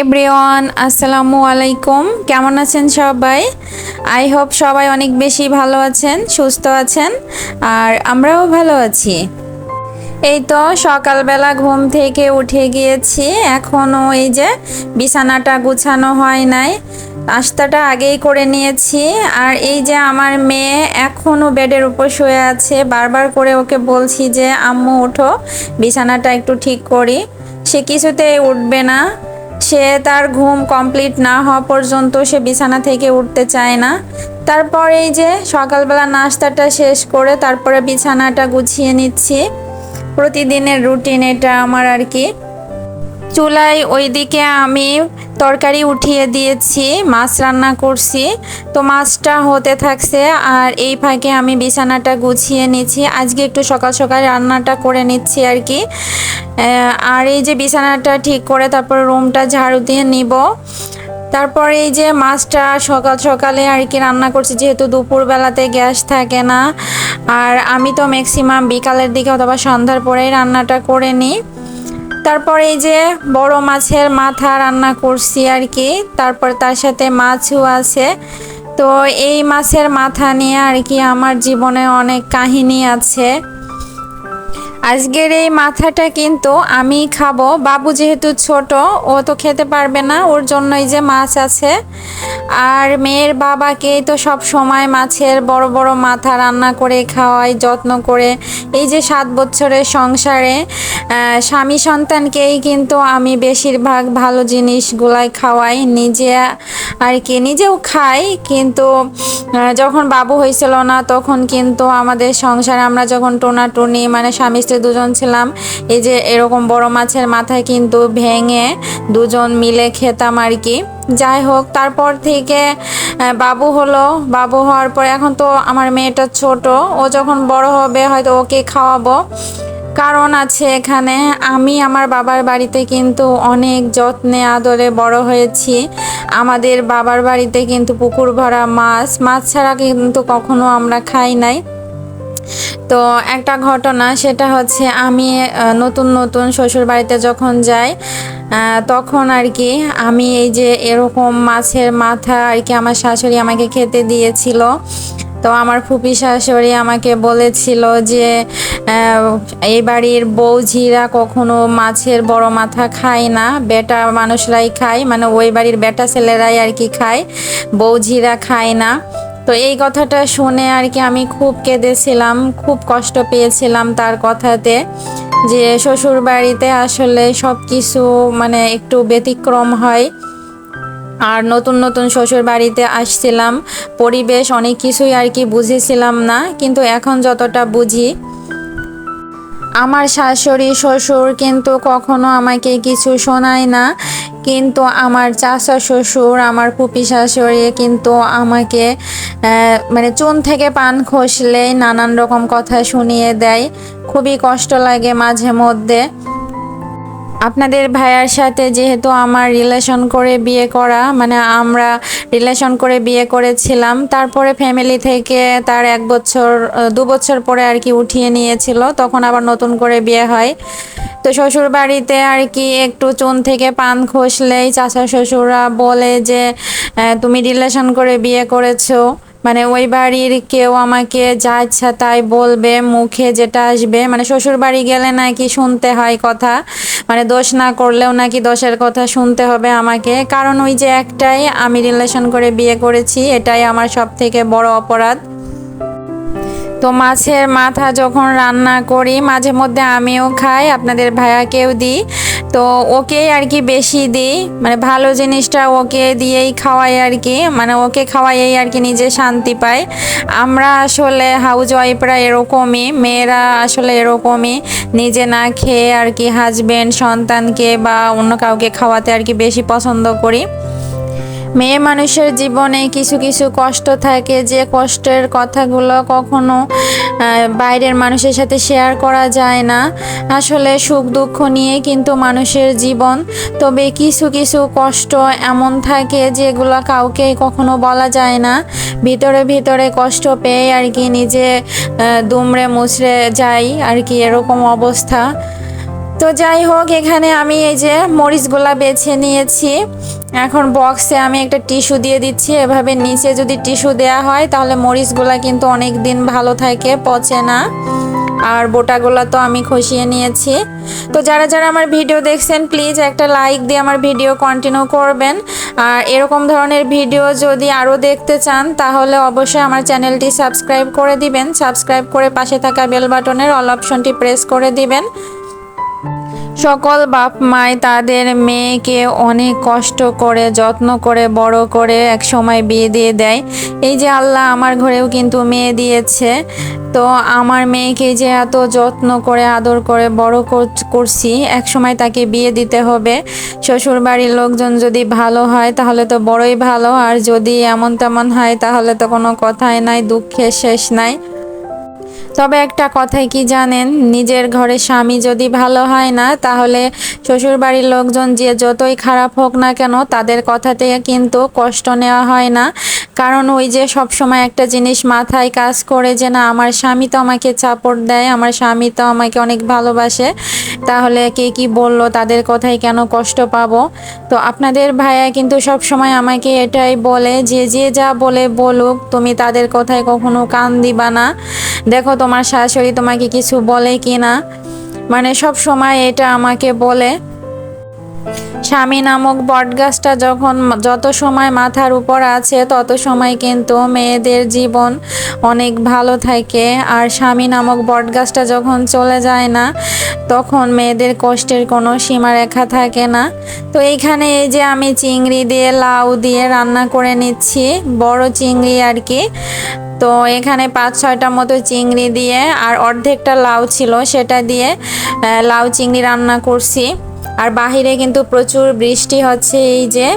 Everyone আসসালামু আলাইকুম। কেমন আছেন সবাই? আই হোপ সবাই অনেক বেশি ভালো আছেন, সুস্থ আছেন, আর আমরাও ভালো আছি। এই তো সকালবেলা ঘুম থেকে উঠে গিয়েছি। এখনও এই যে বিছানাটা গুছানো হয় নাই। নাস্তাটা আগেই করে নিয়েছি। আর এই যে আমার মেয়ে এখনও বেডের উপর শুয়ে আছে। বারবার করে ওকে বলছি যে, আম্মু, ওঠো, বিছানাটা একটু ঠিক করি। সে কিছুতেই উঠবে না। সে তার ঘুম কমপ্লিট না হওয়া পর্যন্ত সে বিছানা থেকে উঠতে চায় না। তারপর এই যে সকালবেলা নাস্তাটা শেষ করে তারপরে বিছানাটা গুছিয়ে নিচ্ছি। প্রতিদিনের রুটিন এটা আমার আর কি। চুলায় ওইদিকে আমি তরকারি উঠিয়ে দিয়েছি, মাছ রান্না করছি। তো মাছটা হতে থাকছে আর এই ফাঁকে আমি বিছানাটা গুছিয়ে নিচ্ছি আজকে একটু সকাল সকাল রান্নাটা করে নিচ্ছি আর কি। আর এই যে বিছানাটা ঠিক করে তারপর রুমটা ঝাড়ু দিয়ে নিব। তারপরে এই যে মাছটা সকাল সকালে আর কি রান্না করছি, যেহেতু দুপুরবেলাতে গ্যাস থাকে না। আর আমি তো ম্যাক্সিমাম বিকালের দিকে অথবা সন্ধ্যার পরেই রান্নাটা করে নিই। তারপরে এই যে বড় মাছের মাথা রান্না করছি আর কি, তারপর তার সাথে মাছও আছে। তো এই মাছের মাথা নিয়ে আর কি আমার জীবনে অনেক কাহিনী আছে। আজকের এই মাথাটা কিন্তু আমি খাব। বাবু যেহেতু ছোট, ও তো খেতে পারবে না, ওর জন্যই যে মাছ আছে। আর মেয়ের বাবাকে তো সব সময় মাছের বড় বড় মাথা রান্না করে খাওয়াই যত্ন করে। এই যে সাত বছরের সংসারে স্বামী সন্তানকেই কিন্তু আমি বেশিরভাগ ভালো জিনিসগুলাই খাওয়াই। নিজে আর কি, নিজেও খাই, কিন্তু যখন বাবু হয়েছিল না, তখন কিন্তু আমাদের সংসারে আমরা যখন টোনাটুনি মানে স্বামী স্ত্রী দুজন ছিলাম। এই যে এরকম বড় মাছের মাথায় কিন্তু ভেঙে দুজন মিলে খেতাম আর কি। যাই হোক, তারপর থেকে বাবু হলো। বাবু হওয়ার পর এখন তো আমার মেয়েটা ছোট। ও যখন বড় হবে হয়তো ওকে খাওয়াবো। কারণ আছে এখানে, আমি আমার বাবার বাড়িতে কিন্তু অনেক যত্নে, আদরে বড় হয়েছি। আমাদের বাবার বাড়িতে কিন্তু পুকুর ভরা মাছ। মাছ ছাড়া কিন্তু কখনো আমরা খাই নাই। তো একটা ঘটনা, সেটা হচ্ছে আমি নতুন নতুন শ্বশুর বাড়িতে যখন যাই তখন আর কি আমি এই যে এরকম মাছের মাথা আর কি আমার শাশুড়ি আমাকে খেতে দিয়েছিল। তো আমার ফুপি শাশুড়ি আমাকে বলেছিল যে এই বাড়ির বৌঝিরা কখনো মাছের বড় মাথা খায় না, বেটা মানুষরাই খায় মানে ওই বাড়ির বেটা ছেলেরাই আর কি খায়, বৌঝিরা খায় না। তো এই কথাটা শুনে আর কি আমি খুব কেঁদেছিলাম, খুব কষ্ট পেয়েছিলাম তার কথাতে যে শ্বশুর বাড়িতে আসলে সব কিছু মানে একটু ব্যতিক্রম হয়। আর নতুন নতুন শ্বশুর বাড়িতে আসছিলাম, পরিবেশ অনেক কিছুই আর কি বুঝেছিলাম না, কিন্তু এখন যতটা বুঝি আমার শাশুড়ি, শ্বশুর কিন্তু কখনো আমাকে কিছু শোনায় না। কিন্তু আমার চাচা শ্বশুর, আমার পুপি শাশুড়ি কিন্তু আমাকে মানে চুন থেকে পান খসলেই নানান রকম কথা শুনিয়ে দেয়। খুবই কষ্ট লাগে মাঝে মধ্যে। আপনাদের ভাইয়ার সাথে যেহেতু আমার রিলেশন করে বিয়ে করা মানে আমরা রিলেশন করে বিয়ে করেছিলাম, তারপরে ফ্যামিলি থেকে তার এক বছর দু বছর পরে আর কি উঠিয়ে নিয়েছিল, তখন আবার নতুন করে বিয়ে হয়। তো শ্বশুর বাড়িতে আর কি একটু চুন থেকে পান খসলেই চাচা শ্বশুররা বলে যে তুমি রিলেশন করে বিয়ে করেছ। মানে ওই বাড়ির কেউ আমাকে যা ইচ্ছা তাই বলবে, মুখে যেটা আসবে। মানে শ্বশুর বাড়ি গেলে নাকি শুনতে হয় কথা। মানে দোষ না করলেও নাকি দোষের কথা শুনতে হবে আমাকে। কারণ ওই যে একটাই আমি রিলেশন করে বিয়ে করেছি, এটাই আমার সব থেকে বড় অপরাধ। তো মাছের মাথা যখন রান্না করি, মাঝে মধ্যে আমিও খাই, আপনাদের ভাইয়াকেও দিই। তো ওকেই আর কি বেশি দিই। মানে ভালো জিনিসটা ওকে দিয়েই খাওয়াই আর কি। মানে ওকে খাওয়াইয়েই আর কি নিজে শান্তি পাই। আমরা আসলে হাউজ ওয়াইফরা এরকমই, মেয়েরা আসলে এরকমই। নিজে না খেয়ে আর কি হাজবেন্ড সন্তানকে বা অন্য কাউকে খাওয়াতে আর কি বেশি পছন্দ করি। মেয়ে মানুষের জীবনে কিছু কিছু কষ্ট থাকে, যে কষ্টের কথাগুলো কখনো বাইরের মানুষের সাথে শেয়ার করা যায় না। আসলে সুখ দুঃখ নিয়ে কিন্তু মানুষের জীবন, তবে কিছু কিছু কষ্ট এমন থাকে যেগুলো কাউকে কখনো বলা যায় না। ভিতরে ভিতরে কষ্ট পেয়ে আর কি নিজে দুমড়ে মুচড়ে যাই আর কি এরকম অবস্থা। তো যাই হোক, এখানে আমি এই যে মরিচগুলা বেছে নিয়েছি। এখন বক্সে আমি একটা টিস্যু দিয়ে দিচ্ছি। এভাবে নিচে যদি টিস্যু দেয়া হয়, তাহলে মরিচগুলা কিন্তু অনেক দিন ভালো থাকে, পচে না। আর বোটাগুলো তো আমি খসিয়ে নিয়েছি। তো যারা যারা আমার ভিডিও দেখছেন প্লিজ একটা লাইক দিয়ে আমার ভিডিও কন্টিনিউ করবেন। আর এরকম ধরনের ভিডিও যদি আরও দেখতে চান, তাহলে অবশ্যই আমার চ্যানেলটি সাবস্ক্রাইব করে দিবেন। সাবস্ক্রাইব করে পাশে থাকা বেল বাটনের অল অপশনটি প্রেস করে দিবেন। সকল বাপ মাই তাদের মেয়েকে অনেক কষ্ট করে, যত্ন করে, বড় করে এক সময় বিয়ে দিয়ে দেয়। এই যে আল্লাহ আমার ঘরেও কিন্তু মেয়ে দিয়েছে। তো আমার মেয়েকে যে এত যত্ন করে, আদর করে, বড় কর- করছি, এক সময় তাকে বিয়ে দিতে হবে। শ্বশুর বাড়ির লোকজন যদি ভালো হয়, তাহলে তো বড়ই ভালো। আর যদি এমন তেমন হয়, তাহলে তো কোনো কথাই নাই, দুঃখের শেষ নাই। তবে একটা কথাই কি জানেন? নিজের ঘরে স্বামী যদি ভালো হয় না, তাহলে শ্বশুর বাড়ির লোকজন যে যতই খারাপ হোক না কেন, তাদের কথাতে কিন্তু কষ্ট নেওয়া হয় না। কারণ ওই যে সব সময় একটা জিনিস মাথায় কাজ করে যে না, আমার স্বামী তো আমাকে চাপড় দেয়, আমার স্বামী তো আমাকে অনেক ভালোবাসে, তাহলে কে কি বলল, তাদের কথাই কেন কষ্ট পাবো? তো আপনাদের ভাইয়া কিন্তু সব সময় আমাকে এটাই বলে যে যে যা বলে বলুক, তুমি তাদের কথায় কখনো কান দিবা না। দেখো তোমার শাশুড়ি তোমাকে কিছু বলে কি না মানে সব সময় এটা আমাকে বলে। স্বামী নামক বটগাছটা যখন যত সময় মাথার উপর আছে, তত সময় কিন্তু মেয়েদের জীবন অনেক ভালো থাকে। আর স্বামী নামক বটগাছটা যখন চলে যায় না, তখন মেয়েদের কষ্টের কোনো সীমারেখা থাকে না। তো এইখানে এই যে আমি চিংড়ি দিয়ে, লাউ দিয়ে রান্না করে নিচ্ছি, বড় চিংড়ি আর কি। তো এখানে পাঁচ, ছয়টা মতো চিংড়ি দিয়ে, আর অর্ধেকটা লাউ ছিল সেটা দিয়ে লাউ চিংড়ি রান্না করছি। আর বাহিরে কিন্তু প্রচুর বৃষ্টি হচ্ছে এই যে।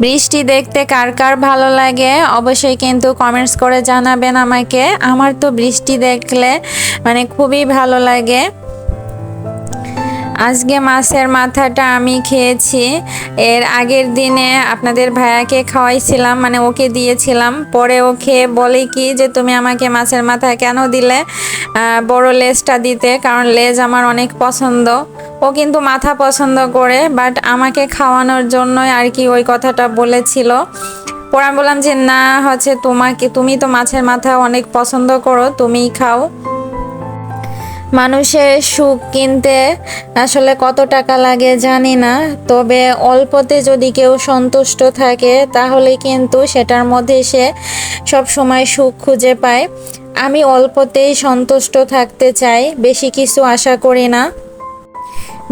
বৃষ্টি দেখতে কার কার ভালো লাগে, অবশ্যই কিন্তু কমেন্টস করে জানাবেন আমাকে। আমার তো বৃষ্টি দেখলে মানে খুবই ভালো লাগে। আজকে মাছের মাথাটা আমি খেয়েছি। এর আগের দিনে আপনাদের ভাইয়াকে খাওয়াইছিলাম মানে ওকে দিয়েছিলাম। পরে ও খেয়ে বলে কি যে, তুমি আমাকে মাছের মাথা কেন দিলে? বড় লেজটা দিতে, কারণ লেজ আমার অনেক পছন্দ। ও কিন্তু মাথা পছন্দ করে বাট আমাকে খাওয়ানোর জন্যই আর কি ওই কথাটা বলেছিল। পরে বললাম যে, না, হচ্ছে তোমাকে, তুমি তো মাছের মাথা অনেক পছন্দ করো, তুমিই খাও। মানুষের সুখ কিনতে আসলে কত টাকা লাগে জানি না। তবে অল্পতে যদি কেউ সন্তুষ্ট থাকে, তাহলে কিন্তু সেটার মধ্যে সে সব সময় সুখ খুঁজে পায়। আমি অল্পতেই সন্তুষ্ট থাকতে চাই, বেশি কিছু আশা করি না।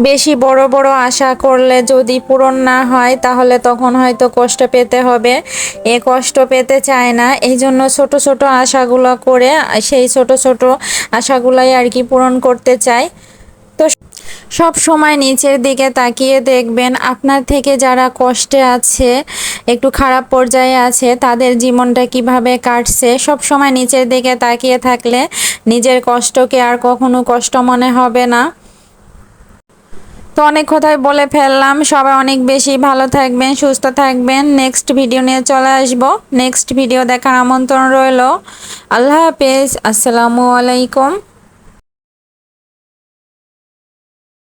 বেশি বড় বড় আশা করলে যদি পূরণ না হয়, তাহলে তখন হয়তো কষ্ট পেতে হবে। এ কষ্ট পেতে চায় না। এই জন্য ছোট ছোট আশাগুলো করে, সেই ছোট ছোট আশাগুলাই আর কি পূরণ করতে চাই তো সব সময় নিচের দিকে তাকিয়ে দেখবেন, আপনার থেকে যারা কষ্টে আছে, একটু খারাপ পর্যায়ে আছে, তাদের জীবনটা কীভাবে কাটছে, সব সময় নিচের দিকে তাকিয়ে থাকলে নিজের কষ্টকে আর কখনো কষ্ট মনে হবে না। তো অনেক কথাই বলে ফেললাম। সবাই অনেক বেশি ভালো থাকবেন, সুস্থ থাকবেন। নেক্সট ভিডিও নিয়ে চলে আসব। নেক্সট ভিডিও দেখার আমন্ত্রণ রইল। আল্লাহ হাফেজ। আসসালামু আলাইকুম।